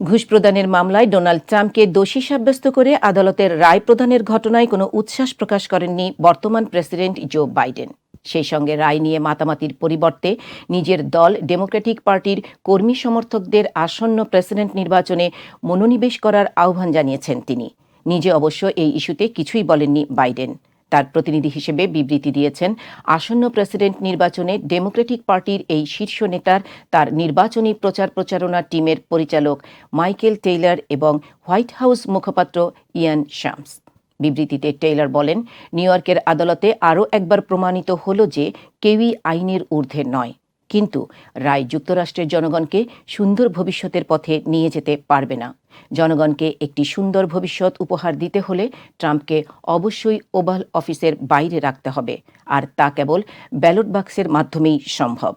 ঘুষ প্রদানের মামলায় ডোনাল্ড ট্রাম্পকে দোষী সাব্যস্ত করে আদালতের রায় প্রদানের ঘটনায় কোনো উচ্ছ্বাস প্রকাশ করেননি বর্তমান প্রেসিডেন্ট জো বাইডেন। সেই সঙ্গে রায় নিয়ে মাতামাতির পরিবর্তে নিজের দল ডেমোক্রেটিক পার্টির কর্মী সমর্থকদের আসন্ন প্রেসিডেন্ট নির্বাচনে মনোনিবেশ করার আহ্বান জানিয়েছেন তিনি। নিজে অবশ্য এই ইস্যুতে কিছুই বলেননি বাইডেন। তার প্রতিনিধি হিসেবে বিবৃতি দিয়েছেন। আসন্ন প্রেসিডেন্ট নির্বাচনে ডেমোক্রেটিক পার্টির এই শীর্ষ নেতার তার নির্বাচনী প্রচার প্রচারণা টিমের পরিচালক মাইকেল টেইলার এবং হোয়াইট হাউস মুখপাত্র ইয়ান শামস। বিবৃতিতে টেইলার বলেন, নিউ ইয়র্কের আদালতে আরও একবার প্রমাণিত হল যে কেউই আইনের ঊর্ধ্বে নয়। কিন্তু রায় যুক্তরাষ্ট্রের জনগণকে সুন্দর ভবিষ্যতের পথে নিয়ে যেতে পারবে না। জনগণকে একটি সুন্দর ভবিষ্যৎ উপহার দিতে হলে ট্রাম্পকে অবশ্যই ওভাল অফিসের বাইরে রাখতে হবে, আর তা কেবল ব্যালট বাক্সের মাধ্যমেই সম্ভব।